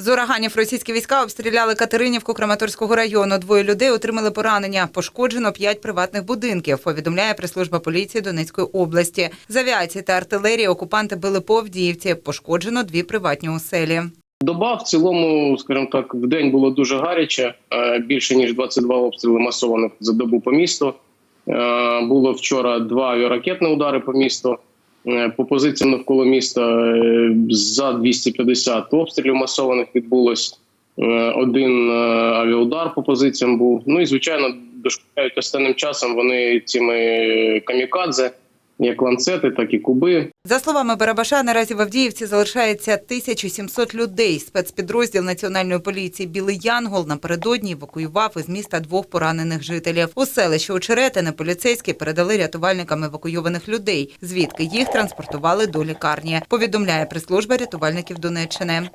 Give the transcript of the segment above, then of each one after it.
З ураганів російські війська обстріляли Катеринівку Краматорського району. Двоє людей отримали поранення. Пошкоджено п'ять приватних будинків. Повідомляє прес-служба поліції Донецької області. З авіації та артилерії окупанти били по Авдіївці. Пошкоджено дві приватні оселі. Доба в цілому, скажімо так, в день було дуже гаряче. е, Більше ніж 22 обстріли масованих за добу по місту. Е, Було вчора два авіаракетні удари по місту. Е, По позиціям навколо міста е, за 250 обстрілів масованих відбулось. Е, Один авіаудар по позиціям був. Ну і звичайно, дошкуляють останнім часом вони цими камікадзе, як ланцети, так і куби. За словами Барабаша, наразі в Авдіївці залишається 1700 людей. Спецпідрозділ національної поліції Білий Янгол напередодні евакуював із міста двох поранених жителів. У селищі Очеретине поліцейські передали рятувальникам евакуйованих людей, звідки їх транспортували до лікарні. Повідомляє прес-служба рятувальників Донеччини.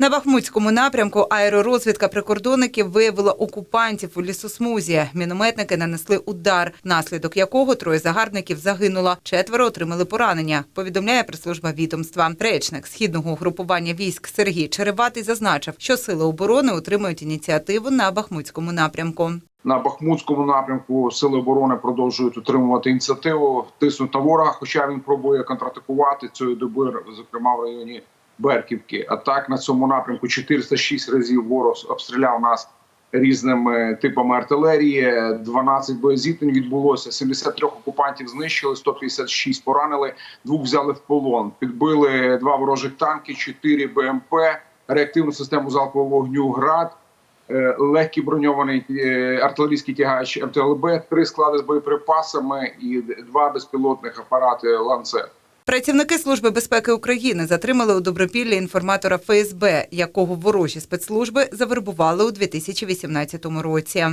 На Бахмутському напрямку аеророзвідка прикордонників виявила окупантів у лісосмузі. Мінометники нанесли удар, внаслідок якого троє загарбників загинуло, четверо отримали поранення. Повідомляє прес-служба відомства. Речник східного угрупування військ Сергій Череватий зазначив, що сили оборони отримують ініціативу на Бахмутському напрямку. на Бахмутському напрямку сили оборони продовжують утримувати ініціативу, тиснуть на ворога, хоча він пробує контратакувати цієї доби, зокрема в районі Берківки. А так на цьому напрямку 406 разів ворог обстріляв нас різними типами артилерії. 12 боєзіткнень відбулося. 73 окупантів знищили, 156 поранили, двох взяли в полон. Підбили два ворожих танки, 4 БМП, реактивну систему залпового вогню ГРАД е, легкий броньований е, артилерійський тягач МТЛБ, три склади з боєприпасами і два безпілотних апарати ланцет. Працівники Служби безпеки України затримали у Добропіллі інформатора ФСБ, якого ворожі спецслужби завербували у 2018 році.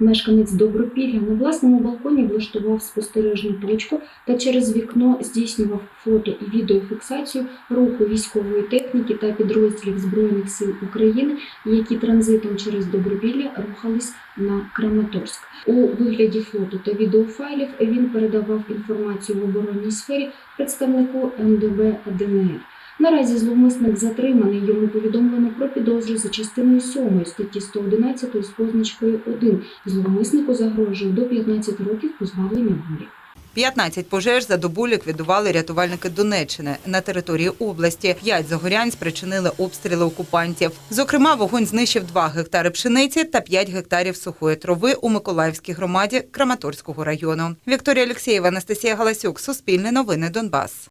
Мешканець Добропілля на власному балконі влаштував спостережну точку та через вікно здійснював фото і відеофіксацію руху військової техніки та підрозділів Збройних сил України, які транзитом через Добропілля рухались на Краматорськ. У вигляді фото та відеофайлів він передавав інформацію в оборонній сфері представнику МДБ ДНР. Наразі зловмисник затриманий. Йому повідомлено про підозру за частиною 7 статті 111 з позначкою 1. Зловмиснику загрожує до 15 років позбавлення волі. 15 пожеж за добу ліквідували рятувальники Донеччини на території області. П'ять загорянь спричинили обстріли окупантів. Зокрема, вогонь знищив 2 гектари пшениці та 5 гектарів сухої трави у Миколаївській громаді Краматорського району. Вікторія Олексєєва, Анастасія Галасюк, Суспільне новини Донбас.